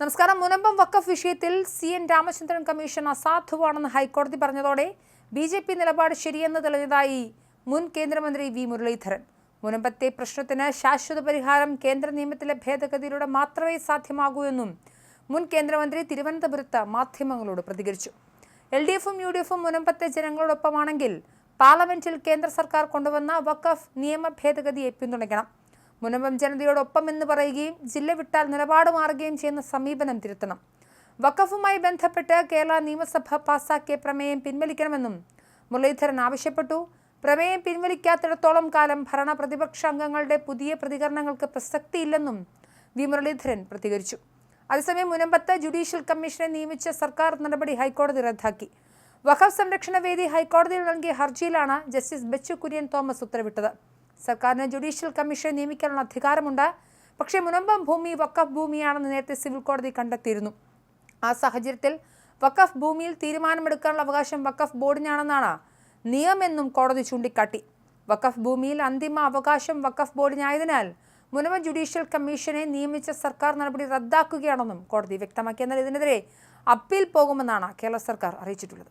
നമസ്കാരം. മുനമ്പം വക്കഫ് വിഷയത്തിൽ സി എൻ രാമചന്ദ്രൻ കമ്മീഷൻ അസാധുവാണെന്ന് ഹൈക്കോടതി പറഞ്ഞതോടെ ബി ജെ പി നിലപാട് ശരിയെന്ന് തെളിഞ്ഞതായി മുൻ കേന്ദ്രമന്ത്രി വി മുരളീധരൻ. മുനമ്പത്തെ പ്രശ്നത്തിന് ശാശ്വത പരിഹാരം കേന്ദ്ര നിയമത്തിലെ ഭേദഗതിയിലൂടെ മാത്രമേ സാധ്യമാകൂ എന്നും മുൻ കേന്ദ്രമന്ത്രി തിരുവനന്തപുരത്ത് മാധ്യമങ്ങളോട് പ്രതികരിച്ചു. എൽ ഡി എഫും യു ഡി എഫും മുനമ്പത്തെ ജനങ്ങളോടൊപ്പമാണെങ്കിൽ പാർലമെന്റിൽ കേന്ദ്ര സർക്കാർ കൊണ്ടുവന്ന വഖഫ് നിയമ ഭേദഗതിയെ പിന്തുണയ്ക്കണം. മുനമ്പം ജനതയോടൊപ്പം എന്ന് പറയുകയും ജില്ല വിട്ടാൽ നിലപാട് മാറുകയും ചെയ്യുന്ന സമീപനം തിരുത്തണം. വഖഫുമായി ബന്ധപ്പെട്ട് കേരള നിയമസഭ പാസാക്കിയ പ്രമേയം പിൻവലിക്കണമെന്നും മുരളീധരൻ ആവശ്യപ്പെട്ടു. പ്രമേയം പിൻവലിക്കാത്തിടത്തോളം കാലം ഭരണ പ്രതിപക്ഷ അംഗങ്ങളുടെ പുതിയ പ്രതികരണങ്ങൾക്ക് പ്രസക്തിയില്ലെന്നും വി മുരളീധരൻ പ്രതികരിച്ചു. അതേസമയം മുനമ്പത്ത് ജുഡീഷ്യൽ കമ്മീഷനെ നിയമിച്ച സർക്കാർ നടപടി ഹൈക്കോടതി റദ്ദാക്കി. വഖഫ് സംരക്ഷണ വേദി ഹൈക്കോടതിയിൽ നൽകിയ ഹർജിയിലാണ് ജസ്റ്റിസ് ബച്ചു കുര്യൻ തോമസ് ഉത്തരവിട്ടത്. സർക്കാരിന് ജുഡീഷ്യൽ കമ്മീഷൻ നിയമിക്കാനുള്ള അധികാരമുണ്ട്. പക്ഷേ മുനമ്പം ഭൂമി വക്കഫ് ഭൂമിയാണെന്ന് നേരത്തെ സിവിൽ കോടതി കണ്ടെത്തിയിരുന്നു. ആ സാഹചര്യത്തിൽ വക്കഫ് ഭൂമിയിൽ തീരുമാനമെടുക്കാനുള്ള അവകാശം വക്കഫ് ബോർഡിനാണെന്നാണ് നിയമെന്നും കോടതി ചൂണ്ടിക്കാട്ടി. വക്കഫ് ഭൂമിയിൽ അന്തിമ അവകാശം വക്കഫ് ബോർഡിനായതിനാൽ മുനമ്പ ജുഡീഷ്യൽ കമ്മീഷനെ നിയമിച്ച സർക്കാർ നടപടി റദ്ദാക്കുകയാണെന്നും കോടതി വ്യക്തമാക്കി എന്നാൽ ഇതിനെതിരെ അപ്പീൽ പോകുമെന്നാണ് കേരള സർക്കാർ അറിയിച്ചിട്ടുള്ളത്.